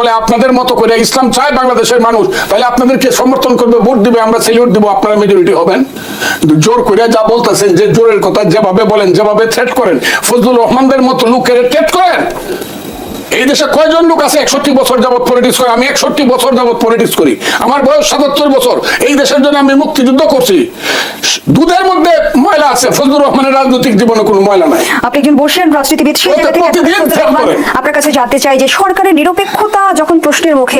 বলে আপনাদের মতো করে ইসলাম চায় বাংলাদেশের মানুষ, তাহলে আপনাদেরকে সমর্থন করবে, ভোট দিবে, আমরা সেলিউট দিব, আপনারা মেজরিটি হবেন। জোর করে যা বলতেছেন, যে জোরের কথা যেভাবে বলেন, যেভাবে থ্রেট করেন, ফজলুর রহমানদের মতো লোকের থ্রেট করেন। এই দেশে কয়জন লোক আছে? একষট্টি বছর যাবত পলিটিক্স করে। আমি একষট্টি বছর যাবত পলিটিক্স করি। আমার বয়স সাতাত্তর বছর। এই দেশের জন্য আমি মুক্তিযুদ্ধ করছি। দুধের মধ্যে ময়লা আছে। ফজলুর রহমানের রাজনৈতিক জীবনে কোনো ময়লা নাই। আপনি একজন বর্ষিয়ান রাজনীতিবিদ সেই জায়গা থেকে। আপনার কাছে জানতে চাই যে সরকারের নিরপেক্ষতা যখন প্রশ্নের মুখে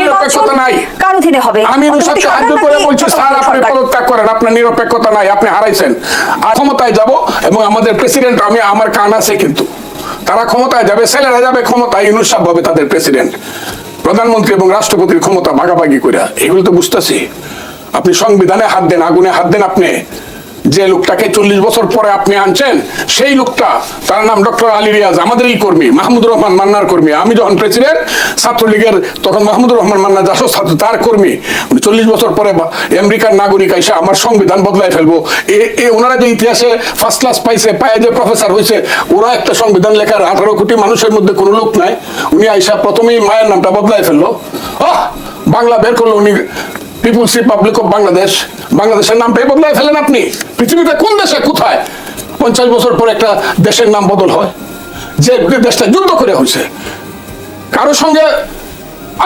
নিরপেক্ষতা নাই। কার অধীনে হবে? আমি সাথে করে বলছি স্যার আপনি পদত্যাগ করেন। আপনার নিরপেক্ষতা নাই। আপনি হারাইছেন। ক্ষমতায় যাব এবং আমাদের প্রেসিডেন্ট আমি আমার কান আছে কিন্তু। তারা ক্ষমতায় যাবে, ছেলেরা যাবে ক্ষমতা ইউনুস সাহেব হবে তাদের প্রেসিডেন্ট প্রধানমন্ত্রী এবং রাষ্ট্রপতির ক্ষমতা ভাগাভাগি করে এগুলো তো বুঝতেছি। আপনি সংবিধানে হাত দেন, আগুনে হাত দেন আপনি। যে লোকটাকে চল্লিশ বছর পরে আপনি আনছেন, সেই লোকটা, তার নাম ডক্টর আলী রিয়াজ, আমাদেরই কর্মী মাহমুদুর রহমান মান্নার কর্মী। আমি যখন প্রেসিডেন্ট, ছাত্রলীগের তখন মাহমুদুর রহমান মান্না জাসদ ছাত্র, তার কর্মী। চল্লিশ বছর পরে আমেরিকার নাগরিক এসে আমার সংবিধান বদলায় ফেলব। এ ওনারা যে ইতিহাসে ফার্স্ট ক্লাস পাইছে, পায়ে যে প্রফেসর হয়েছে ওরা একটা সংবিধান লেখার আঠারো কোটি মানুষের মধ্যে কোনো লোক নাই। উনি আইসা প্রথমেই মায়ের নামটা বদলায় ফেলল। বাংলা বের করল উনি। পিপুলস রিপাবলিক অফ বাংলাদেশ বাংলাদেশের নামটাই বদলায় ফেলেন আপনি। পৃথিবীতে কোন দেশে কোথায় পঞ্চাশ বছর পর একটা দেশের নাম বদল হয়? যে দেশটা যুদ্ধ করে হয়েছে। কারও সঙ্গে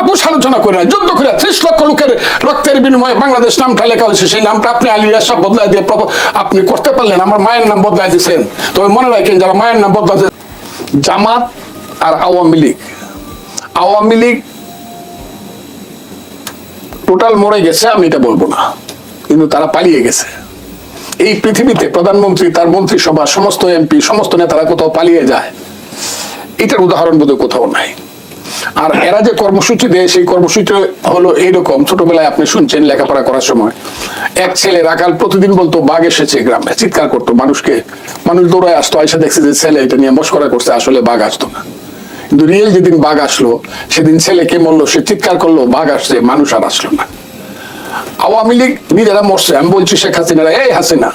আপোষ আলোচনা করে না, যুদ্ধ করে ত্রিশ লক্ষ লোকের রক্তের বিনিময়ে বাংলাদেশ নামটা লেখা হয়েছে, সেই নামটা আপনি আলিয়া সাহ বদলাই দিয়ে আপনি করতে পারলেন, আমার মায়ের নাম বদলাই দিয়েছেন। তবে মনে রাখেন, যারা মায়ের নাম বদলাতে জামাত আর আওয়ামী লীগ। আওয়ামী লীগ টোটাল মরে গেছে, আমি এটা বলব না। কিন্তু তারা পালিয়ে গেছে। এই পৃথিবীতে প্রধানমন্ত্রী, তার মন্ত্রিসভা, সমস্ত এমপি, সমস্ত নেতারা কোথাও পালিয়ে যায়। এটার উদাহরণ বোধহয় কোথাও নাই। আর এরা যে কর্মসূচি দেয়, সেই কর্মসূচি হলো এইরকম। ছোটবেলায় আপনি শুনছেন লেখাপড়া করার সময়। এক ছেলে রাখাল প্রতিদিন বলতো, বাঘ এসেছে গ্রামে। চিৎকার করতো মানুষকে। মানুষ দৌড়ায় আসতো এসে দেখছে যে ছেলে এটা নিয়ে মস্করা করছে, আসলে বাঘ আসতো না। কিন্তু রিয়েল যেদিন বাঘ আসলো, সেদিন ছেলে কে মরলো, সে চিৎকার করল, বাঘ আসছে, মানুষ আর আসলো না। আওয়ামী লীগ নিজেরা মরছে, আমি বলছি শেখ হাসিনারা, এই হাসিনা,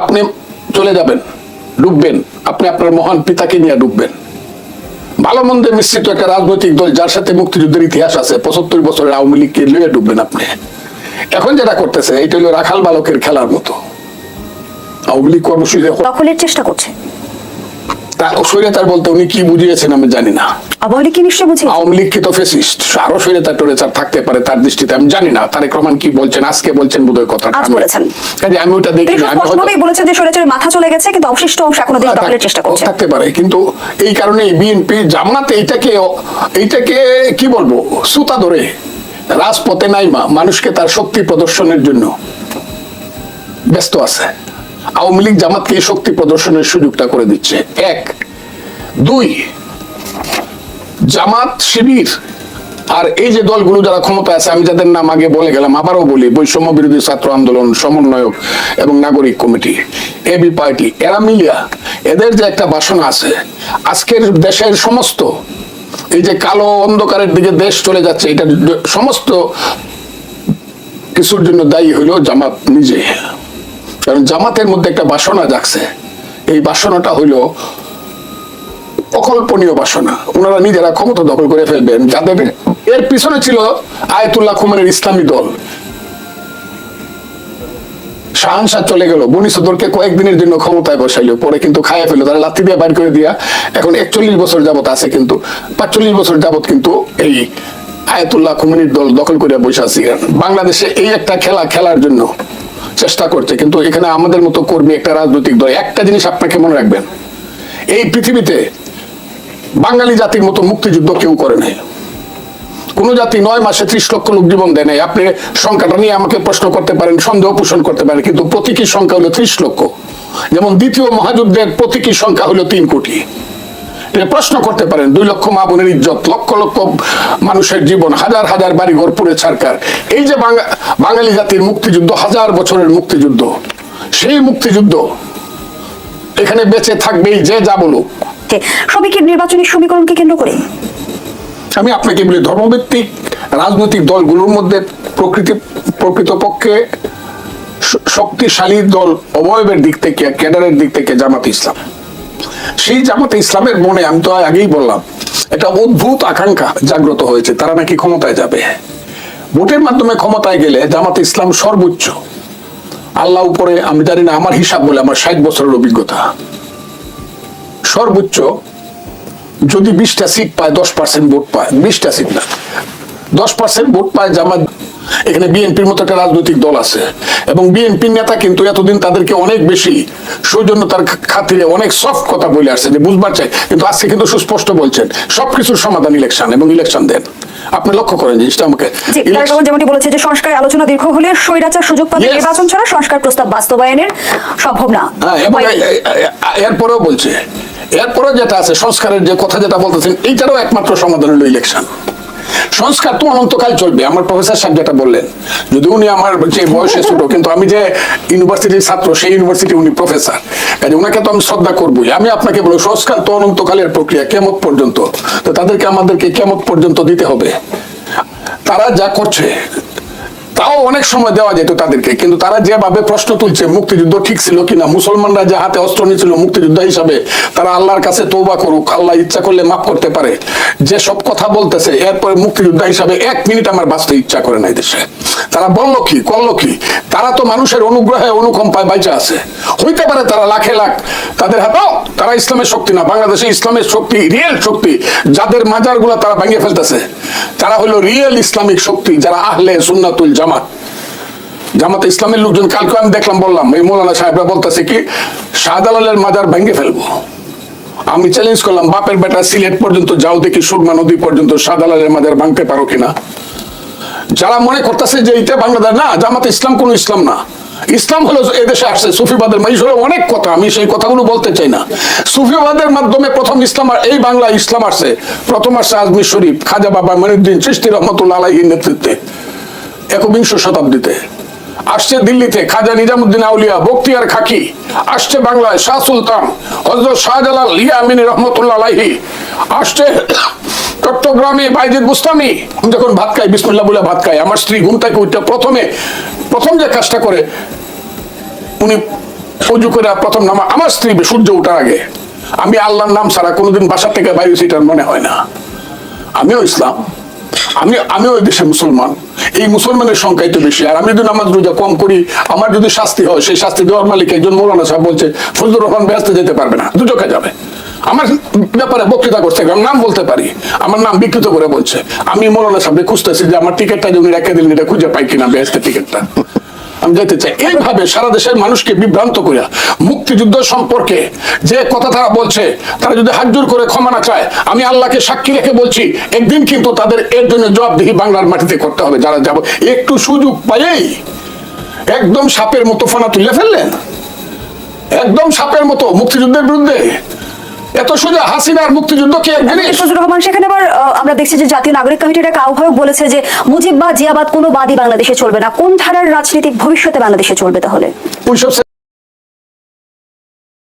আপনি চলে যাবেন, ডুববেন, আপনি আপনার মহান পিতাকে নিয়ে ডুববেন। ভালো মন্দে মিশ্রিত একটা রাজনৈতিক দল, যার সাথে মুক্তিযুদ্ধের ইতিহাস আছে, পঁচাত্তর বছরের আওয়ামী লীগকে লুয়ে ডুববেন আপনি। এখন যেটা করতেছে, এটা হলো রাখাল বালকের খেলার মতো। আওয়ামী লীগ কর্মসূচি দখলের চেষ্টা করছে। তা স্বৈরাচার বলতে উনি কি বুঝিয়েছেন আমি জানি না। আওয়ামী লীগ কি নিশ্চয় বুঝে আওয়ামী লীগ তো ফেসিস্ট আরও স্বৈরাচার টোরেচার থাকতে পারে তার দৃষ্টিতে আমি জানি না। তারেক রহমান কি বলছেন আজকে বলছেন বোধহয় কথা আজ বলেছেন। কাজে আমি ওটা দেখি না আমি হয়তো বলেছেন যে স্বৈরাচারের মাথা চলে গেছে কিন্তু অবশিষ্ট অংশ এখনও দেশ দখলের চেষ্টা করছে থাকতে পারে কিন্তু এই কারণে বিএনপি জামাত এইটাকে এইটাকে কি বলব সুতা ধরে রাজপথে নাই মা মানুষকে তার শক্তি প্রদর্শনের জন্য ব্যস্ত আছে। আওয়ামী লীগ জামাতকে এই শক্তি প্রদর্শনের সুযোগটা করে দিচ্ছে। এক। দুই, জামাত, শিবির আর এই যে দলগুলো যারা ক্ষমতায় আছে, আমি যাদের নাম আগে বলে গেলাম, আবারও বলি, বৈষম্য বিরোধী ছাত্র আন্দোলন, সমন্বয়ক এবং নাগরিক কমিটি, এবি পার্টি, এরা মিলিয়া। এদের যে একটা বাসনা আছে, আজকের দেশের সমস্ত, এই যে কালো অন্ধকারের দিকে দেশ চলে যাচ্ছে এটা সমস্ত কিছুর জন্য দায়ী হইল জামাত নিজে। কারণ জামাতের মধ্যে একটা বাসনা জাগছে। এই বাসনাটা হইল অকল্পনীয় বাসনা। ওনারা নিজেরা ক্ষমতা দখল করে ফেলবেন। যাদের এর পিছনে ছিল আয়তুল্লাহ খুমানের ইসলামী দল। শাহানশাহ চলে গেল। বনি সদরকে কয়েকদিনের জন্য ক্ষমতায় বসাইলো। পরে কিন্তু ফেলল। তারা দিয়ে বাইর করে দিয়া এখন একচল্লিশ বছর যাবত আছে কিন্তু, পাঁচচল্লিশ বছর যাবত কিন্তু এই আয়াতুল্লাহ খুমানির দল দখল করে বসে আছে। বাংলাদেশে এই একটা খেলা খেলার জন্য চেষ্টা করছে, কিন্তু এখানে আমাদের মতো কর্মী একটা রাজনৈতিক দল। একটা জিনিস আপনাকে মনে রাখবেন, এই পৃথিবীতে বাঙালি জাতির মতো মুক্তিযুদ্ধ কেউ করে নাই। কোন জাতি নয় মাসে ত্রিশ লক্ষ লোক জীবন দেয় নাই। আপনি সংখ্যাটা নিয়ে আমাকে প্রশ্ন করতে পারেন, সন্দেহ পোষণ করতে পারেন, কিন্তু প্রতীকীর সংখ্যা হলো ত্রিশ লক্ষ। যেমন দ্বিতীয় মহাযুদ্ধের প্রতীকীর সংখ্যা হলো তিন কোটি। প্রশ্ন করতে পারেন দুই লক্ষ মা বোনের ইজ্জত লক্ষ লক্ষ মানুষের জীবন হাজার হাজার বাড়ি ঘর পুড়ে ছাড়কার এই যে বাঙালি জাতির মুক্তিযুদ্ধ হাজার বছরের মুক্তিযুদ্ধ সেই মুক্তিযুদ্ধ এখানে বেঁচে থাকবেই যে যা বলুক। শ্রমিকের নির্বাচনী সমীকরণকে কেন্দ্র করে? আমি আপনাকে বলি ধর্মভিত্তিক রাজনৈতিক দলগুলোর মধ্যে প্রকৃতি প্রকৃতপক্ষে শক্তিশালী দল অবয়বের দিক থেকে ক্যাডারের দিক থেকে জামাত ইসলাম। সেই জামাতে ইসলামের মনে, আমি তো আগেই বললাম, একটা অদ্ভুত আকাঙ্ক্ষা জাগ্রত হয়েছে, তারা নাকি ক্ষমতায় যাবে। ভোটের মাধ্যমে ক্ষমতায় গেলে জামাতে ইসলাম সর্বোচ্চ। আল্লাহ উপরে, আমি জানি না আমার হিসাব বলে আমার ষাট বছরের অভিজ্ঞতা। সর্বোচ্চ যদি বিশটা সিট পায়, দশ পার্সেন্ট ভোট পায়, বিশটা সিট না, দশ পার্সেন্ট ভোট পায় জামাত এখানে বিএনপির মতো একটা রাজনৈতিক দল আছে। এবং বিএনপির নেতা কিন্তু এতদিন তাদেরকে অনেক বেশি সৌজন্যতার খাতিরে অনেক সফট কথা বলে আসছে যে বুঝবার চাই। কিন্তু আজকে কিন্তু সুস্পষ্ট বলছেন সবকিছুর সমাধান ইলেকশন এবং ইলেকশন দেন। আপনি লক্ষ্য করেন জিনিসটা আমাকে যেমনটি বলেছে যে সংস্কারের আলোচনা দীর্ঘ হলে স্বৈরাচার সুযোগ পাবে নির্বাচন ছাড়া সংস্কার প্রস্তাব বাস্তবায়নের সম্ভব না। হ্যাঁ এরপরেও বলছে এরপরেও যেটা আছে সংস্কারের যে কথা যেটা বলতেছেন এইটারও একমাত্র সমাধান হলো ইলেকশন সংস্কার তো অনন্তকাল চলবে। আমার প্রফেসর সাহেব যেটা বললেন, যদি উনি আমার যে বয়সে ছোট, কিন্তু আমি যে ইউনিভার্সিটির ছাত্র, সেই ইউনিভার্সিটি উনি প্রফেসর। কাজে ওনাকে তো আমি শ্রদ্ধা করবোই। আমি আপনাকে বলব, সংস্কার তো অনন্তকালের প্রক্রিয়া, কেমত পর্যন্ত। তো তাদেরকে আমাদেরকে কেমত পর্যন্ত দিতে হবে। তারা যা করছে তাও অনেক সময় দেওয়া যেত তাদেরকে, কিন্তু তারা যেভাবে প্রশ্ন তুলছে, মুক্তিযুদ্ধ ঠিক ছিল কিনা, মুসলমানরা যে হাতে অস্ত্র নিয়েছিল মুক্তিযুদ্ধ হিসাবে, তারা আল্লাহর কাছে তৌবা করুক, আল্লাহ ইচ্ছা করলে মাফ করতে পারে। যে সব কথা বলতেছে, এরপরে মুক্তিযোদ্ধা হিসাবে এক মিনিট আমার বাঁচতে ইচ্ছা করে নাই দেশে। তারা বলল কি করল কি তারা তো মানুষের অনুগ্রহে অনুকম্পায় বাইচা আছে। হইতে পারে তারা লাখে লাখ। তাদের হাতেও তারা ইসলামের শক্তি না, বাংলাদেশে ইসলামের শক্তি রিয়েল শক্তি। যাদের মাজারগুলা তারা ভেঙে ফেলতেছে। তারা হলো রিয়েল ইসলামিক শক্তি, যারা আহলে সুন্নাতুল জামাত। জামাতে ইসলামের লোকজন, কালকে আমি দেখলাম, বললাম, এই মৌলানা সাহেবরা বলতেছে কি শাহজালালের মাজার ভেঙে ফেলব। আমি চ্যালেঞ্জ করলাম, বাপের বেটা সিলেট পর্যন্ত যাও দেখি, সুরমা নদী পর্যন্ত শাহজালালের মাজার ভাঙতে পারো কিনা। যারা মনে করতেছে যে এটা বাংলাদেশ না, জামাতে ইসলাম কোন ইসলাম না। ইসলাম হলো এদেশে আসছে, সুফিবাদের হলো অনেক কথা, আমি সেই কথাগুলো বলতে চাই না। সুফিবাদের মাধ্যমে প্রথম ইসলাম আর- এই বাংলা ইসলাম আসছে, প্রথম আসছে আজমির শরীফ, খাজা বাবা মনিউদ্দিন সৃষ্টি রহমতুল্লাহ আলাইহির নেতৃত্বে, একবিংশ শতাব্দীতে। আসছে দিল্লিতে খাজা নিজামুদ্দিন আউলিয়া, বক্তিয়ার খাকি। আসছে বাংলায় শাহ সুলতান হজরত শাহজালাল ইয়ামিনী রহমতুল্লাহ আলাইহি। আসছে চট্টগ্রামে বাইজিদ বুস্তামি যখন ভাত খাই, বিসমুল্লাহ বলে ভাত খাই, আমার স্ত্রী ঘুম থেকে উঠতে প্রথমে, প্রথম যে কাজটা করে, উনি অজু করে প্রথম নামা, আমার স্ত্রী সূর্য ওঠার আগে। আমি আল্লাহর নাম ছাড়া কোনোদিন বাসা থেকে বাইরে সেটার মনে হয় না। আমিও ইসলাম। আমি, আমিও ওই দেশের মুসলমান। এই মুসলমানের সংখ্যাই তো বেশি। আর আমি যদি নামাজ রোজা কম করি, আমার যদি শাস্তি হয়, সেই শাস্তি দেওয়ার মালিক একজন মৌলানা সাহেব বলছে, ফজলুর রহমান ব্যস্ত যেতে পারবে না দুচোখে যাবে। আমার ব্যাপারে বক্তৃতা করছে কারণ নাম বলতে পারি। আমার নাম বিকৃত করে বলছে। আমি মৌলানা সাহেব খুঁজতেছি যে আমার টিকিটটা যে উনি রেখে দিলেন, এটা খুঁজে পাই কিনা ব্যস্ত টিকিটটা। আমি যেতে চাই, এইভাবে সারা দেশের মানুষকে বিভ্রান্ত করে মুক্তিযুদ্ধ সম্পর্কে যে কথা তারা বলছে, তারা যদি হাত জোর করে ক্ষমা না চায়, আমি আল্লাহকে সাক্ষী রেখে বলছি, একদিন কিন্তু তাদের এর জন্য জবাবদিহি বাংলার মাটিতে করতে হবে। যারা যাব, একটু সুযোগ পাইয়েই একদম সাপের মতো ফোনা তুলে ফেললেন। একদম সাপের মতো মুক্তিযুদ্ধের বিরুদ্ধে। এত সোজা হাসিনার মুক্তিযুদ্ধ কি এক জিনিস ফজলুর রহমান সেখানে আবার আমরা দেখছি যে জাতীয় নাগরিক কমিটির এক আহ্বায়ক বলেছে যে মুজিব বা জিয়াবাদ কোনো বাদই বাংলাদেশে চলবে না। কোন ধারার রাজনীতি ভবিষ্যতে বাংলাদেশে চলবে তাহলে?